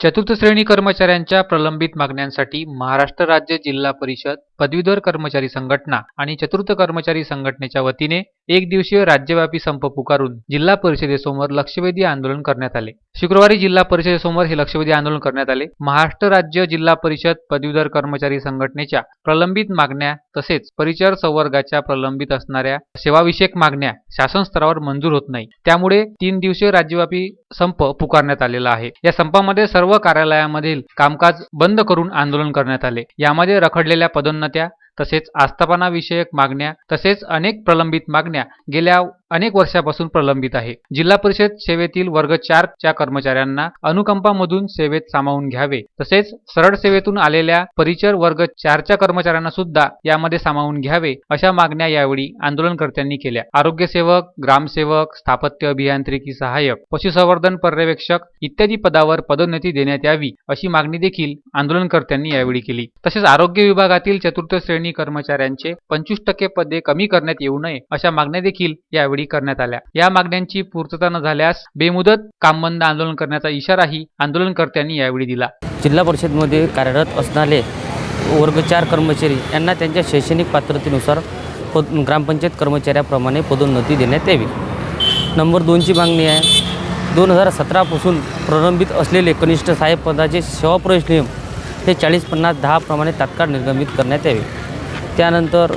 चतुर्थ श्रेणी कर्मचाऱ्यांच्या प्रलंबित मागण्यांसाठी महाराष्ट्र राज्य जिल्हा परिषद पदवीधर कर्मचारी संघटना आणि चतुर्थ कर्मचारी संघटनेच्या वतीने एक दिवसीय राज्यव्यापी संप पुकारून जिल्हा परिषदेसमोर लक्षवेधी आंदोलन करण्यात आले. शुक्रवारी जिल्हा परिषदेसमोर हे लक्षवेधी आंदोलन करण्यात आले. महाराष्ट्र राज्य जिल्हा परिषद पदवीधर कर्मचारी संघटनेच्या प्रलंबित मागण्या तसेच परिचर संवर्गाच्या प्रलंबित असणाऱ्या सेवाविषयक मागण्या शासन स्तरावर मंजूर होत नाही. त्यामुळे तीन दिवसीय राज्यव्यापी संप पुकारण्यात आलेला आहे. या संपामध्ये सर्व कार्यालयामधील कामकाज बंद करून आंदोलन करण्यात आले. यामध्ये रखडलेल्या पदोन्नत्या तसेच आस्थापनाविषयक मागण्या तसेच अनेक प्रलंबित मागण्या गेल्या अनेक वर्षापासून प्रलंबित आहे. जिल्हा परिषद सेवेतील वर्ग चार च्या कर्मचाऱ्यांना अनुकंपामधून सेवेत सामावून घ्यावे. तसेच सरळ सेवेतून आलेल्या परिचर वर्ग चारच्या कर्मचाऱ्यांना सुद्धा यामध्ये सामावून घ्यावे अशा मागण्या यावेळी आंदोलनकर्त्यांनी केल्या. आरोग्य सेवक ग्रामसेवक स्थापत्य अभियांत्रिकी सहाय्यक पशुसंवर्धन पर्यवेक्षक इत्यादी पदावर पदोन्नती देण्यात यावी अशी मागणी देखील आंदोलनकर्त्यांनी यावेळी केली. तसेच आरोग्य विभागातील चतुर्थ श्रेणी कर्मचाऱ्यांचे पंचवीस टक्के पदे कमी करण्यात येऊ नये अशा मागण्या देखील यावेळी करण्यात आल्या. या मागण्यांची पूर्तता न झाल्यास बेमुदत कामबंद आंदोलन करण्याचा इशाराही आंदोलनकर्त्यांनी यावेळी दिला. जिल्हा परिषदमध्ये कार्यरत असणारे वर्ग चार कर्मचारी यांना त्यांच्या शैक्षणिक पात्रतेनुसार पद ग्रामपंचायत कर्मचाऱ्याप्रमाणे पदोन्नती देण्यात यावी. नंबर दोनची मागणी आहे. दोन हजार सतरापासून प्रलंबित असलेले कनिष्ठ साहेब पदाचे सेवाप्रवेश नियम हे चाळीस पन्नास दहाप्रमाणे तात्काळ निर्गमित करण्यात यावे. त्यानंतर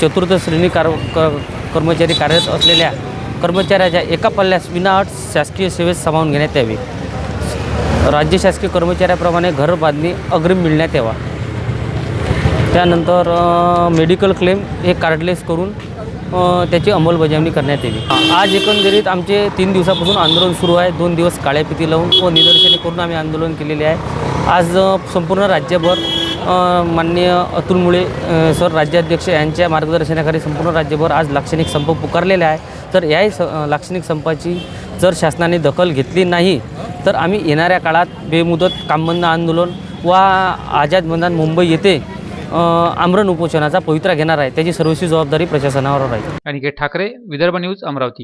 चतुर्थ श्रेणी कार क कर्मचारी कार्यरत असलेल्या कर्मचाऱ्याच्या एका पल्ल्यास विनाअट शासकीय सेवेत सामावून घेण्यात यावे. राज्य शासकीय कर्मचाऱ्याप्रमाणे घर बांधणी अग्रिम मिळण्यात यावा. त्यानंतर मेडिकल क्लेम हे कार्डलेस करून त्याची अंमलबजावणी करण्यात यावी. आज एकंदरीत आमचे तीन दिवसापासून आंदोलन सुरू आहे. दोन दिवस काळ्या पिती लावून व निदर्शने करून आम्ही आंदोलन केलेले आहे. आज संपूर्ण राज्यभर माननीय अतुल मुळे सर राज्याध्यक्ष यांच्या मार्गदर्शनाखाली संपूर्ण राज्यभर आज लाक्षणिक संप पुकारलेला आहे. तर याही स लाक्षणिक संपाची जर शासनाने दखल घेतली नाही तर आम्ही येणाऱ्या काळात बेमुदत कामबंद आंदोलन वा आझाद मैदान मुंबई येथे आमरण उपोषणाचा पवित्रा घेणार आहे. त्याची सर्वस्वी जबाबदारी प्रशासनावर राहील. अनिकेत ठाकरे विदर्भ न्यूज अमरावती.